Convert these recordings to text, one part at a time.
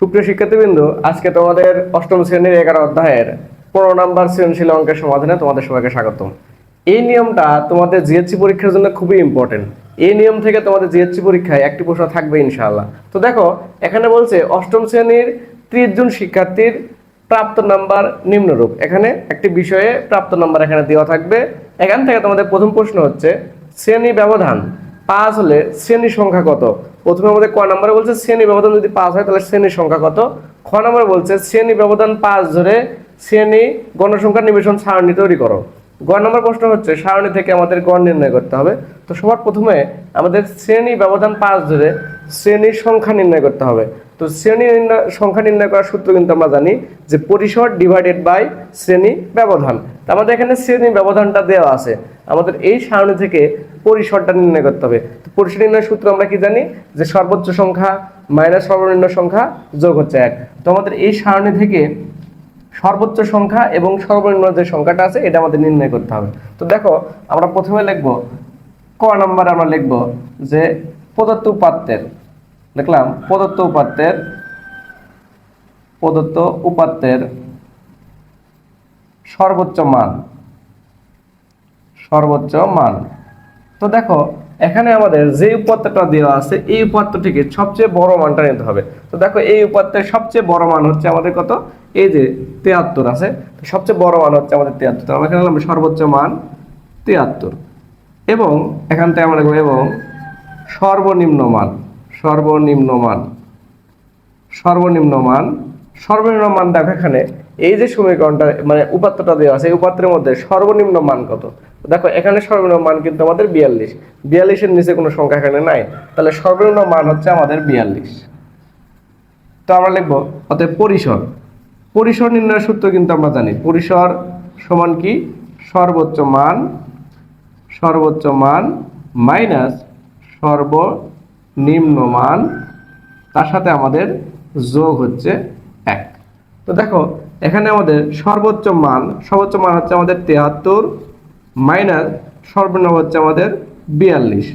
সুপ্রিয় শিক্ষার্থীবৃন্দ, আজকে তোমাদের অষ্টম শ্রেণির এগারো অধ্যায়ের পনেরো নাম্বার সৃজনশীল অঙ্কের সমাধানে তোমাদের সবাইকে স্বাগতম। এই নিয়মটা তোমাদের জিএসসি পরীক্ষার জন্য খুবই ইম্পর্টেন্ট এই নিয়ম থেকে তোমাদের জিএসসি পরীক্ষায় একটি প্রশ্ন থাকবে ইনশাআল্লাহ। তো দেখো, এখানে বলছে অষ্টম শ্রেণির ত্রিশ জন শিক্ষার্থীর প্রাপ্ত নাম্বার নিম্নরূপ। এখানে একটি বিষয়ে প্রাপ্ত নাম্বার এখানে দেওয়া থাকবে। এখান থেকে তোমাদের প্রথম প্রশ্ন হচ্ছে, শ্রেণি ব্যবধান। পাঁচ হলে শ্রেণি সংখ্যা কত? প্রথমে আমাদের ক নম্বরে বলছে শ্রেণি ব্যবধান যদি পাঁচ হয় তাহলে শ্রেণির সংখ্যা কত? খ নম্বরে বলছে শ্রেণি ব্যবধান পাঁচ ধরে শ্রেণি গণসংখ্যা নিবেশন সারণী তৈরি করো। গ নম্বর প্রশ্ন হচ্ছে, সারণী থেকে আমাদের গড় নির্ণয় করতে হবে। তো সবার প্রথমে আমাদের শ্রেণি ব্যবধান পাঁচ ধরে শ্রেণির সংখ্যা নির্ণয় করতে হবে। তো শ্রেণি নির্ণয়, সংখ্যা নির্ণয় করার সূত্র কিন্তু আমরা জানি যে পরিসর ডিভাইডেড বাই শ্রেণি ব্যবধান। তো আমাদের এখানে শ্রেণি ব্যবধানটা দেওয়া আছে। আমাদের এই সারণী থেকে পরিসরটা নির্ণয় করতে হবে। তো পরিসর নির্ণয় সূত্র আমরা কি জানি? যে সর্বোচ্চ সংখ্যা মাইনাস সর্বনিম্ন সংখ্যা যোগ হচ্ছে এক। তো আমাদের এই সারণী থেকে সর্বোচ্চ সংখ্যা এবং সর্বনিম্ন যে সংখ্যাটা আছে, এটা আমাদের নির্ণয় করতে হবে। তো দেখো, আমরা প্রথমে লিখব, ক নাম্বার আমরা লিখব যে প্রদত্ত উপাত্তের। দেখলাম প্রদত্ত উপাত্তের প্রদত্ত উপাত্তের সর্বোচ্চ মান। সর্বোচ্চ মান। তো দেখো, এখানে আমাদের যে উপাত্তটা দেওয়া আছে, এই উপাত্তটিকে সবচেয়ে বড় মানটা নিতে হবে। তো দেখো, এই উপাত্তের সবচেয়ে বড় মান হচ্ছে আমাদের কত? এই যে তেয়াত্তর আছে। সবচেয়ে বড় মান হচ্ছে আমাদের তেয়াত্তর। তো এখানে লিখলাম সর্বোচ্চ মান তেয়াত্তর। এবং এখান থেকে আমরা এবং সর্বনিম্ন মান। সর্বনিম্ন মান সর্বনিম্ন মান সর্বনিম্ন মান দেখো এখানে, এই যে সমীকরণটা মানে উপাত্তটা দেওয়া আছে, এই উপাত্তের মধ্যে সর্বনিম্ন মান কত? দেখো, এখানে সর্বনিম্ন মান কিন্তু আমাদের বিয়াল্লিশ। বিয়াল্লিশের নিচে কোনো সংখ্যা এখানে নাই। তাহলে সর্বনিম্ন মান হচ্ছে আমাদের বিয়াল্লিশ। তো আমরা লিখব, অতএব পরিসর। পরিসর নির্ণয়ের সূত্র কিন্তু আমরা জানি। পরিসর সমান কি? সর্বোচ্চ মান সর্বোচ্চ মান মাইনাস সর্বনিম্ন মান তার সাথে আমাদের যোগ হচ্ছে এক। তো দেখো, এখানে আমাদের সর্বোচ্চ মান সর্বোচ্চ মান হচ্ছে আমাদের তেহাত্তর মাইনাস সর্বনিম্ন হচ্ছে আমাদের বিয়াল্লিশ।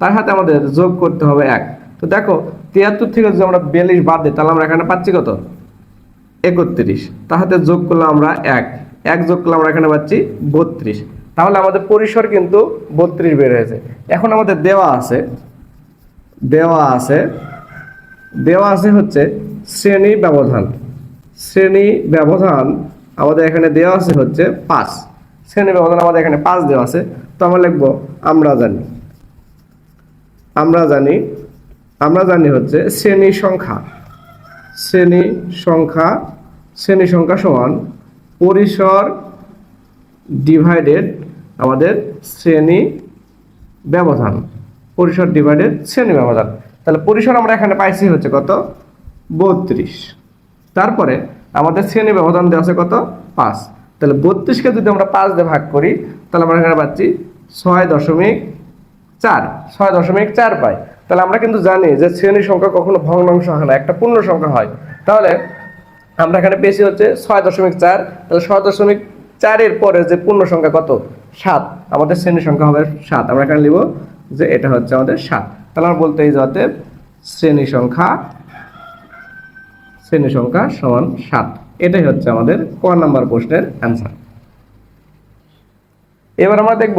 তার সাথে আমাদের যোগ করতে হবে এক। তো দেখো, তিয়াত্তর থেকে যদি আমরা বিয়াল্লিশ বাদ দিই, তাহলে আমরা এখানে পাচ্ছি কত? একত্রিশ। তার সাথে যোগ করলাম আমরা এক। এক যোগ করলে আমরা এখানে পাচ্ছি বত্রিশ। তাহলে আমাদের পরিসর কিন্তু বত্রিশ বের হয়েছে। এখন আমাদের দেওয়া আছে দেওয়া আছে। দেওয়া আছে হচ্ছে শ্রেণি ব্যবধান। শ্রেণি ব্যবধান আমাদের এখানে দেওয়া আছে হচ্ছে পাঁচ। শ্রেণি ব্যবধান আমাদের এখানে পাঁচ দেওয়া আছে। তো আমরা লিখব, আমরা জানি। আমরা জানি আমরা জানি হচ্ছে শ্রেণি সংখ্যা। শ্রেণি সংখ্যা শ্রেণি সংখ্যা সমান পরিসর ডিভাইডেড আমাদের শ্রেণি ব্যবধান। পরিসর ডিভাইডেড শ্রেণি ব্যবধান। তাহলে পরিসর আমরা এখানে পাইছি হচ্ছে কত? বত্রিশ। তারপরে আমাদের শ্রেণি ব্যবধান দেওয়া আছে কত? পাঁচ। তাহলে বত্রিশকে যদি আমরা পাঁচ দিয়ে ভাগ করি, তাহলে আমরা এখানে পাচ্ছি ছয় দশমিক চার। ছয় দশমিক চার পাই। তাহলে আমরা কিন্তু জানি যে শ্রেণি সংখ্যা কখনো ভগ্নাংশ হয় না, একটা পূর্ণ সংখ্যা হয়। তাহলে আমরা এখানে পেয়েছি হচ্ছে ছয় দশমিক চার। তাহলে ছয় দশমিক চারের পরে যে পূর্ণ সংখ্যা কত? সাত। আমাদের শ্রেণি সংখ্যা হবে সাত। আমরা এখানে লিখব যে এটা হচ্ছে আমাদের সাত। তাহলে আমরা বলতে যে অতএব শ্রেণি সংখ্যা শ্রেণি সংখ্যা সমান সাত। এটাই হচ্ছে আমাদের ক নাম্বার প্রশ্নের অ্যান্সার এবার আমরা দেখব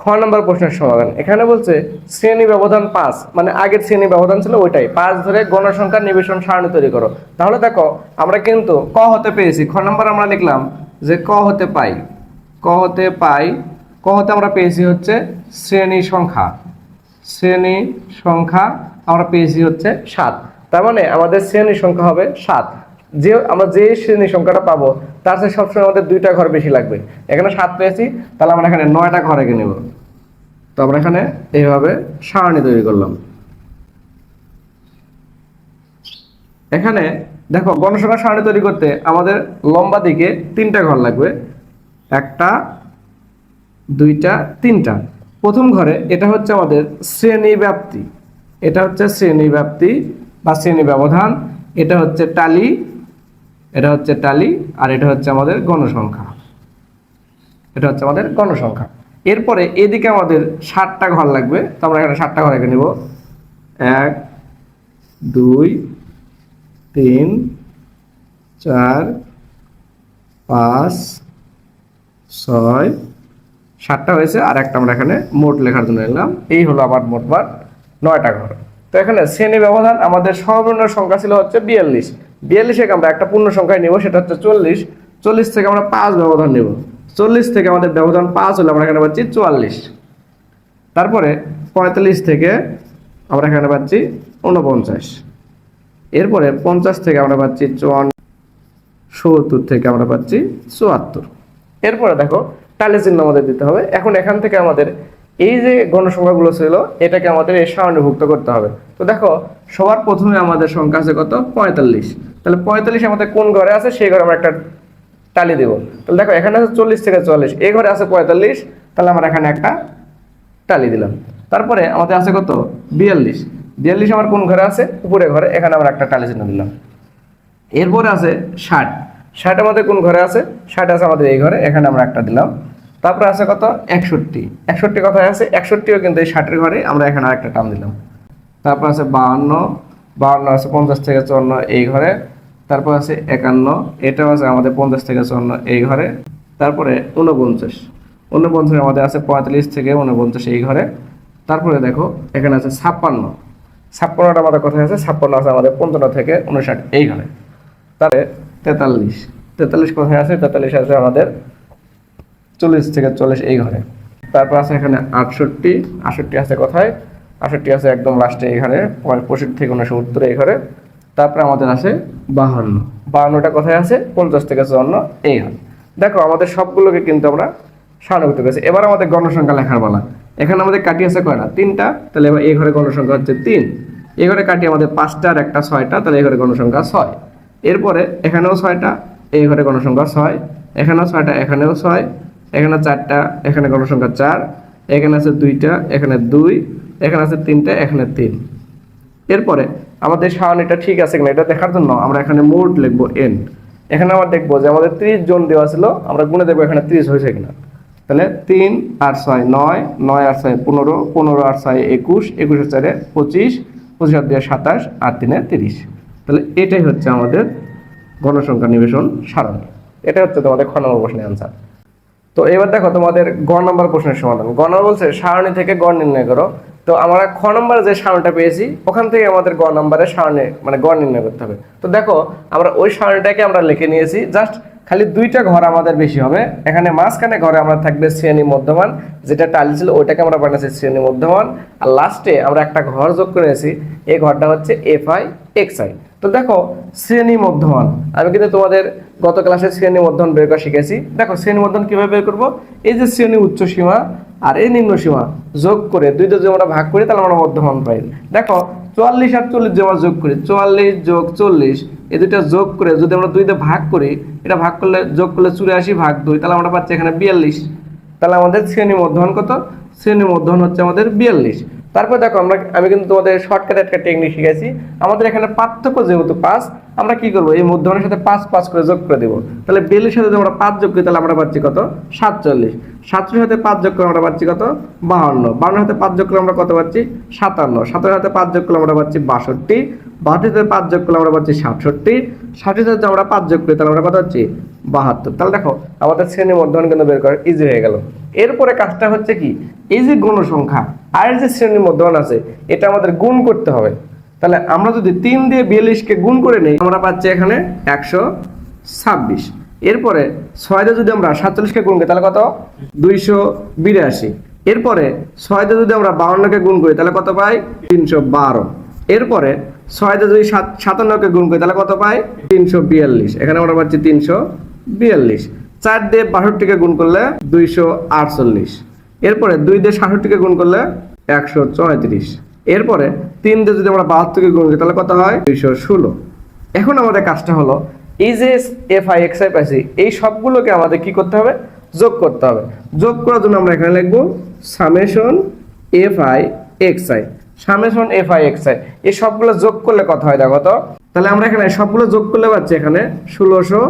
খ নম্বর প্রশ্নের সমাধান। এখানে বলছে শ্রেণি ব্যবধান পাঁচ মানে আগের শ্রেণি ব্যবধান ছিল ওইটাই। পাঁচ ধরে গণসংখ্যা নিবেশন সারণী তৈরি করো। তাহলে দেখো, আমরা কিন্তু ক হতে পেয়েছি খ নম্বর আমরা লিখলাম যে ক হতে পাই, ক হতে পাই, ক হতে আমরা পেয়েছি হচ্ছে শ্রেণি সংখ্যা। শ্রেণি সংখ্যা আমরা পেয়েছি হচ্ছে সাত। তার মানে আমাদের শ্রেণি সংখ্যা হবে সাত। যে আমরা যে শ্রেণি সংখ্যাটা পাবো, তার সাথে সবসময় আমাদের দুইটা ঘর বেশি লাগবে। এখানে সাত পেয়েছি, তাহলে আমরা এখানে নয়টা ঘর এঁকে নেব। তো আমরা এখানে এইভাবে সারণী তৈরি করলাম। এখানে দেখো, গণসংখ্যা সারণী তৈরি করতে আমাদের লম্বা দিকে তিনটা ঘর লাগবে। একটা, দুইটা, তিনটা। প্রথম ঘরে এটা হচ্ছে আমাদের শ্রেণি ব্যাপ্তি এটা হচ্ছে শ্রেণি ব্যাপ্তি বা শ্রেণি ব্যবধান। এটা হচ্ছে টালি, এটা হচ্ছে টালি, আর এটা হচ্ছে আমাদের গণসংখ্যা। এটা হচ্ছে আমাদের গণসংখ্যা। এরপরে এদিকে আমাদের ষাটটা ঘর লাগবে। তো আমরা এখানে ষাটটা ঘর এঁকে নিব। এক, দুই, তিন, চার, পাঁচ, ছয় সাতটা হয়েছে আর একটা আমরা এখানে মোট লেখার জন্য এলাম এই হলো আমার মোটমাট নয়টা ঘর। তো এখানে শ্রেণি ব্যবধান আমাদের সর্বনিম্ন সংখ্যা ছিল হচ্ছে বিয়াল্লিশ। বিয়াল্লিশে আমরা একটা পূর্ণ সংখ্যায় নেব, সেটা হচ্ছে চল্লিশ। চল্লিশ থেকে আমরা পাঁচ ব্যবধান নেব। চল্লিশ থেকে আমাদের ব্যবধান পাঁচ হলে আমরা এখানে পাচ্ছি চুয়াল্লিশ। তারপরে পঁয়তাল্লিশ থেকে আমরা এখানে পাচ্ছি উনপঞ্চাশ এরপরে পঞ্চাশ থেকে আমরা পাচ্ছি চুয়ান্ন, সত্তর থেকে আমরা পাচ্ছি চুয়াত্তর। এরপরে দেখো টালি চিহ্ন আমাদের দিতে হবে। এখন এখান থেকে আমাদের এই যে গণসংখ্যাগুলো ছিল, এটাকে আমাদের এই সারণীভুক্ত করতে হবে। তো দেখো, সবার প্রথমে আমাদের সংখ্যা আছে কত? পঁয়তাল্লিশ। তাহলে পঁয়তাল্লিশ আমাদের কোন ঘরে আছে? সেই ঘরে আমরা একটা টালি দেবো। তাহলে দেখো, এখানে আছে চল্লিশ থেকে চল্লিশ এই ঘরে আছে পঁয়তাল্লিশ। তাহলে আমরা এখানে একটা টালি দিলাম। তারপরে আমাদের আছে কত? বিয়াল্লিশ। বিয়াল্লিশ আমার কোন ঘরে আছে? উপরে ঘরে। এখানে আমরা একটা টালি চিহ্ন দিলাম। এরপরে আছে ষাট। ষাট আমাদের কোন ঘরে আছে? ষাট আছে আমাদের এই ঘরে, এখানে আমরা একটা দিলাম। তারপরে আছে কত? একষট্টি। একষট্টি কথায় আছে, একষট্টিও কিন্তু এই ষাটের ঘরে, আমরা এখানে আরেকটা টান দিলাম। তারপর আছে বাহান্ন। বাহান্ন আছে পঞ্চাশ থেকে চুয়ান্ন এই ঘরে। তারপর আছে একান্ন। এটাও আছে আমাদের পঞ্চাশ থেকে চুয়ান্ন এই ঘরে। তারপরে ঊনপঞ্চাশ। উনপঞ্চাশ আমাদের আছে পঁয়তাল্লিশ থেকে উনপঞ্চাশ এই ঘরে। তারপরে দেখো, এখানে আছে ছাপ্পান্ন। ছাপ্পান্নটা আমাদের কথা আছে? ছাপ্পান্ন আছে আমাদের পঞ্চান্ন থেকে উনষাট এই ঘরে। তারপরে তেতাল্লিশ। তেতাল্লিশ কোথায় আছে? তেতাল্লিশ আছে আমাদের চল্লিশ থেকে চল্লিশ এই ঘরে। তারপর আছে এখানে আটষট্টি। আটষট্টি আছে কোথায়? আটষট্টি আছে একদম লাস্টে এই ঘরে পঁয়ষট্টি থেকে উনসত্তর এই ঘরে। তারপরে আমাদের আছে বাহান্ন। বাহান্নটা কোথায় আছে? পঞ্চাশ থেকে চুয়ান্ন এই ঘরে। দেখো, আমাদের সবগুলোকে কিন্তু আমরা সারণীভুক্ত করেছি। এবার আমাদের গণসংখ্যা লেখার বলা এখানে আমাদের কাটি আছে কয়টা? তিনটা। তাহলে এবার এই ঘরে গণসংখ্যা হচ্ছে তিন। এই ঘরে কাটি আমাদের পাঁচটা আর একটা ছয়টা। তাহলে এই ঘরে গণসংখ্যা ছয়। এরপরে এখানেও ছয়টা, এই ঘরে গণসংখ্যা ছয়, এখানেও ছয়টা, এখানেও ছয়, এখানে চারটা, এখানে গণসংখ্যা চার, এখানে আছে দুইটা, এখানে দুই, এখানে আছে তিনটা, এখানে তিন। এরপরে আমাদের সারণীটা ঠিক আছে কিনা, এটা দেখার জন্য আমরা এখানে মোট লিখব এন এখানে আমরা দেখব যে আমাদের ত্রিশ জন দেওয়া ছিল, আমরা গুনে দেখব এখানে ত্রিশ হয়েছে কিনা। তাহলে তিন আর ছয় নয় নয় আর ছয় পনেরো পনেরো আর ছয় একুশ, একুশের চারে পঁচিশ পঁচিশ আর দুই সাতাশ, আর তিনে তিরিশ। তাহলে এটাই হচ্ছে আমাদের গণসংখ্যা নিবেশন সারণী। এটা হচ্ছে তোমাদের খ নম্বর প্রশ্নের অ্যান্সার তো এবার দেখো তোমাদের গ নম্বর প্রশ্নের সমাধান। গ নম্বর বলছে, সারণী থেকে গড় নির্ণয় করো। তো আমরা খ নম্বরে যে সারণীটা পেয়েছি, ওখান থেকে আমাদের গ নম্বরে সারণী মানে গড় নির্ণয় করতে হবে। তো দেখো, আমরা ওই সারণীটাকে আমরা লিখে নিয়েছি জাস্ট খালি দুইটা ঘর আমাদের বেশি হবে। এখানে মাঝখানে ঘরে আমরা থাকবে শ্রেণি মধ্যমান, যেটা টালি ছিল ওইটাকে আমরা বানাচ্ছি শ্রেণি মধ্যমান। আর লাস্টে আমরা একটা ঘর যোগ করেছি, এই ঘরটা হচ্ছে এফ আই এক্স আই তো দেখো, শ্রেণি মধ্যমান। আমি কিন্তু তোমাদের গত ক্লাসে শ্রেণি মধ্যমান বের করা শিখেছি। দেখো, শ্রেণি মধ্যমান কীভাবে বের করব? এই যে শ্রেণি উচ্চ সীমা আর এই নিম্ন সীমা যোগ করে দুইটা যদি আমরা ভাগ করি, তাহলে আমরা মধ্যমান পাই। দেখো, চুয়াল্লিশ আর চল্লিশ যদি আমরা যোগ করি, চুয়াল্লিশ যোগ চল্লিশ, এই দুইটা যোগ করে যদি আমরা দুইটা ভাগ করি, এটা ভাগ করলে, যোগ করলে চুরাশি ভাগ দুই, তাহলে আমরা পাচ্ছি এখানে বিয়াল্লিশ। তাহলে আমাদের শ্রেণি মধ্যমান কত? শ্রেণি মধ্যমান হচ্ছে আমাদের বিয়াল্লিশ। তারপর দেখো আমরা, আমি কিন্তু তোমাদের শর্টকাট একটা টেকনিক শিখেছি আমাদের এখানে পার্থক্য যেহেতু পাঁচ, আমরা কি করব? এই মধ্যমানের সাথে পাঁচ পাঁচ করে যোগ করে দেবো। তাহলে বেলের সাথে যদি আমরা পাঁচ যোগ করি, তাহলে আমরা পাচ্ছি কত? সাতচল্লিশ। সাতচল্লিশ সাথে পাঁচ যোগ করে আমরা পাচ্ছি কত? বাহান্ন। বাহান্ন হাতে পাঁচ যোগ করলে আমরা কত পাচ্ছি? সাতান্ন। সাতান্ন হাতে পাঁচ যোগ করলে আমরা পাচ্ছি বাষট্টি। বাষট্টি সাথে পাঁচ যোগ করলে আমরা পাচ্ছি সাতষট্টি। ষাটটি সাথে আমরা পাঁচ যোগ করি, তাহলে আমরা কত পাচ্ছি? বাহাত্তর। তাহলে দেখো, আমাদের শ্রেণি মধ্যমান কিন্তু বের করা ইজি হয়ে গেল। এরপরে কাজটা হচ্ছে কি? এই যে গণসংখ্যা, আর যে শ্রেণির মধ্যমান আছে, এটা আমাদের গুণ করতে হবে। তাহলে আমরা যদি তিন দিয়ে বিয়াল্লিশকে গুণ করে নিই, আমরা পাচ্ছি এখানে একশো ছাব্বিশ। এরপরে ছয় দিয়ে যদি আমরা সাতচল্লিশকে গুণ করি, তাহলে কত? দুইশো বিরাশি। এরপরে ছয় দিয়ে যদি আমরা বাউন্নকে গুণ করি, তাহলে কত পাই? তিনশো বারো। এরপরে ছয় দিয়ে যদি সাত সাতান্নকে গুণ করি, তাহলে কত পাই? তিনশো বিয়াল্লিশ। এখানে আমরা পাচ্ছি তিনশো বিয়াল্লিশ। চার দিয়ে বাষট্টিকে গুণ করলে দুইশো আটচল্লিশ। এরপরে দুই দিয়ে সাতষট্টিকে গুণ করলে একশো চৌত্রিশ এরপরে তিন দিয়ে যদি আমরা বাহাত্তরকে গুণ করি, তাহলে কত হয়? দুইশো ষোলো। এখন আমাদের কাজটা হলো এই যে এফ আই এক্স আই পাইছি, এই সবগুলোকে আমাদের কি করতে হবে? যোগ করতে হবে। যোগ করার জন্য আমরা এখানে লিখব summation F I X I summation F I X I এই সবগুলো যোগ করলে কত হয় দেখো তো? তাহলে আমরা এখানে সবগুলো যোগ করলে পাচ্ছি এখানে ষোলোশো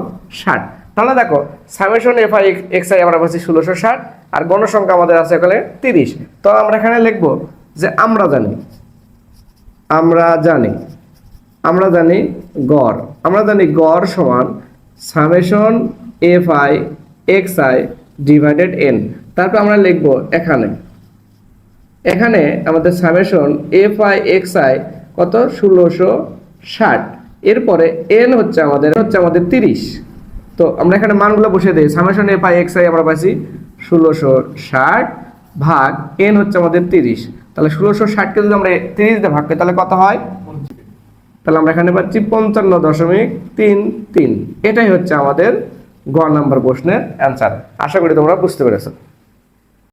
ষাট। তাহলে দেখো summation F I X I আমরা পাচ্ছি ষোলোশো ষাট, আর গণসংখ্যা আমাদের আছে এখানে তিরিশ। তো আমরা এখানে লিখব যে আমরা জানি আমরা জানি আমরা জানি গড়, আমরা জানি গড় সমান summation F I X I divided N তারপর আমরা লিখব এখানে এখানে আমাদের summation F I X I কত? ষোলোশো ষাট। এরপরে এন হচ্ছে আমাদের হচ্ছে আমাদের তিরিশ। তো আমরা এখানে মানগুলো বসে দিই। সামেশন পাই এক্স আই আমরা পাইছি ষোলোশো ষাট ভাগ এন হচ্ছে আমাদের তিরিশ। তাহলে ষোলোশো ষাটকে যদি আমরা তিরিশ দিয়ে ভাগ করি, তাহলে কত হয়? তাহলে আমরা এখানে পাচ্ছি পঞ্চান্ন দশমিক তিন তিন। এটাই হচ্ছে আমাদের গ নাম্বার প্রশ্নের অ্যান্সার আশা করি তোমরা বুঝতে পেরেছ।